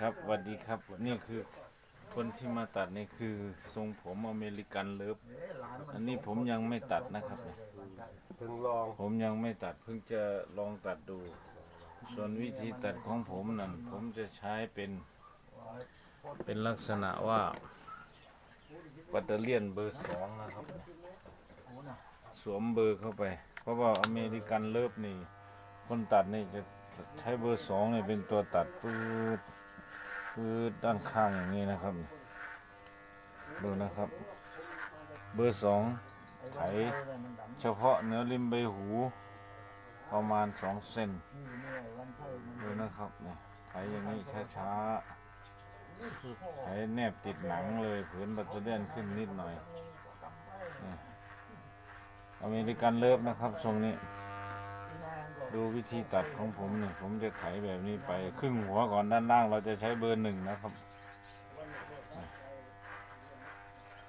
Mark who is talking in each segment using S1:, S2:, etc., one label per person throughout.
S1: ครับสวัสดีครับนี่คือคนที่มาตัดนี่คือทรงผมอเมริกันเลิฟอันนี้ผมยังไม่ตัดนะครับ
S2: เพิ่งลอง
S1: ผมยังไม่ตัดเพิ่งจะลองตัดดู ส่วนวิธีตัดของผมนั่นผมจะใช้เป็น เป็นลักษณะว่าปัตเตอร์เลียนเบอร์สองนะครับ สวมเบอร์เข้าไป เพราะว่าอเมริกันเลิฟนี่ คนตัดนี่จะ ใช้เบอร์สองเนี่ยเป็นตัวตัดปืดปืดด้านข้างอย่างนี้นะครับดูนะครับ เบอร์สองไถเฉพาะเนื้อริมใบหู ประมาณสองเซนดูนะครับเนี่ยไถอย่างนี้ช้าๆไถแนบติดหนังเลยผืนบัตเตอร์เลียนขึ้นนิดหน่อยนี่อเมริกันเลิฟนะครับทรงนี้ ดูวิธีตัดของผมเนี่ยผมจะไถแบบนี้ไป ครึ่งหัวก่อนด้านล่างเราจะใช้เบอร์หนึ่งนะครับ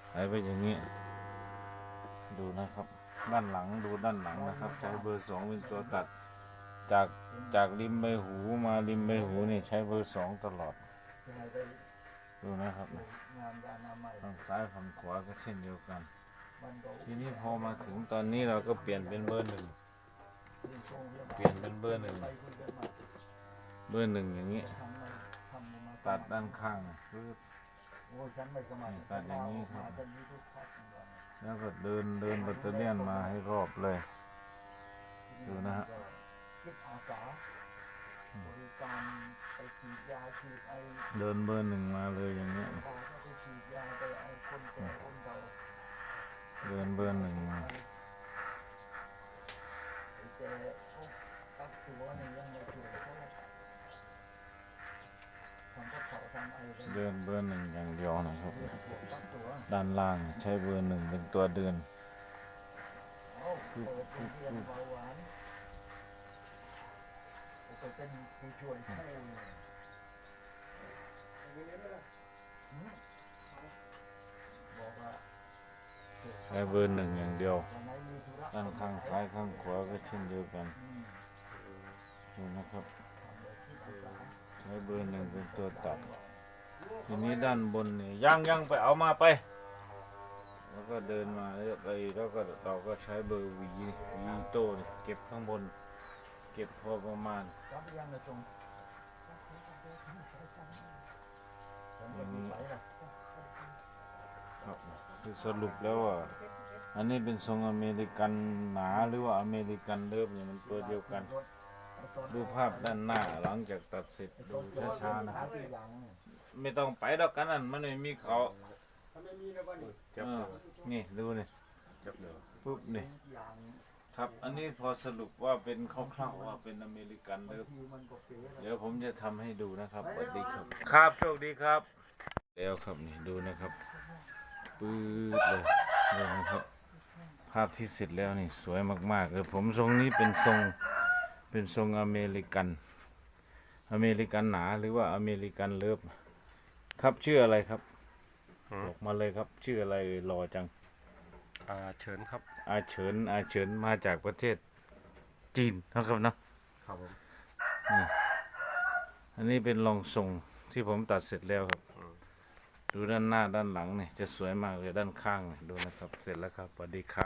S1: ไถไปอย่างนี้ ดูนะครับ ด้านหลังดูด้านหลังนะครับ ใช้เบอร์สองเป็นตัวตัด จากจากริมใบหูมาริมใบหูนี่ใช้เบอร์สองตลอด ดูนะครับฝั่งซ้ายฝั่งขวาก็เช่นเดียวกัน ทีนี้พอมาถึงตอนนี้เราก็เปลี่ยนเป็นเบอร์หนึ่ง เปลี่ยนเป็นเบอร์หนึ่งเบอร์หนึ่งอย่างนี้ ตัดด้านข้างคือตัดอย่างนี้ครับ แล้วก็เดินเดินแบตเตอรี่ยนมาให้รอบเลย ดูนะฮะ
S3: จิตอาสาบริการไปฉีดยาฉีดไอ
S1: เดินเบอร์หนึ่งมาเลยอย่างนี้
S3: พาเขาไปฉีดยาไปเอาคนแก่คนเฒ่า
S1: เดินเบอร์หนึ่งมา
S3: ไอ้แก่เขาตักตัวเนี่ยยังไม่ช่วยเขาทำก็ เขาทำไอไป
S1: เดินเบอร์หนึ่งอย่างเดียวนะครับ ด้านล่างใช้เบอร์หนึ่งเป็นตัวเดิน
S3: เอาเปิดโรงเรียนเบาหวานเขาก็เป็นผู้ช่วยคู่
S1: ใช้เบอร์หนึ่งอย่างเดียวด้านข้างซ้ายข้างขวาก็เช่นเดียวกันดูนะครับใช้เบอร์หนึ่งเป็นตัวตัด ทีนี้ด้านบนนี่ย่างย่างไปเอามาไป แล้วก็เดินมาเรื่อยไปแล้วก็เราก็ใช้เบอร์วีวีโต้นี่เก็บข้างบน เก็บพอประมาณ
S3: รับไปยังนี้
S1: ครับคือสรุปแล้วอะอันนี้เป็นทรงอเมริกันหนาหรือว่าอเมริกันเลิฟเนี่ยมันตัวเดียวกัน ดูภาพด้านหน้าหลังจากตัดเสร็จดูช้าๆนะครับ ไม่ต้องไปดอกกันนั่นมันไม่มีเขาเออนี่ดูนี่ปุ๊บนี่ครับ อันนี้พอสรุปว่าเป็นคร่าวๆว่าเป็นอเมริกันเลิฟเดี๋ยวผมจะทำให้ดูนะครับสวัสดีครับ ครับโชคดีครับ แล้วครับนี่ดูนะครับปื๊ดเลยดูนะครับ ภาพที่เสร็จแล้วนี่สวยมากๆเลยผมทรงนี้เป็นทรงเป็นทรงอเมริกัน อเมริกันหนาหรือว่าอเมริกันเลิฟ ครับชื่ออะไรครับบอกมาเลยครับ ชื่ออะไรเอ่ยรอจัง
S2: อ่าเชิญครับ
S1: อาเฉินอาเฉินมาจากประเทศจีนนะครับเนาะ
S2: ครับผม
S1: อันนี้เป็นรองทรงที่ผมตัดเสร็จแล้วครับดูด้านหน้าด้านหลังเนี่ยจะสวยมากเลยด้านข้างเนี่ยดูนะครับ เสร็จแล้วครับสวัสดีครับ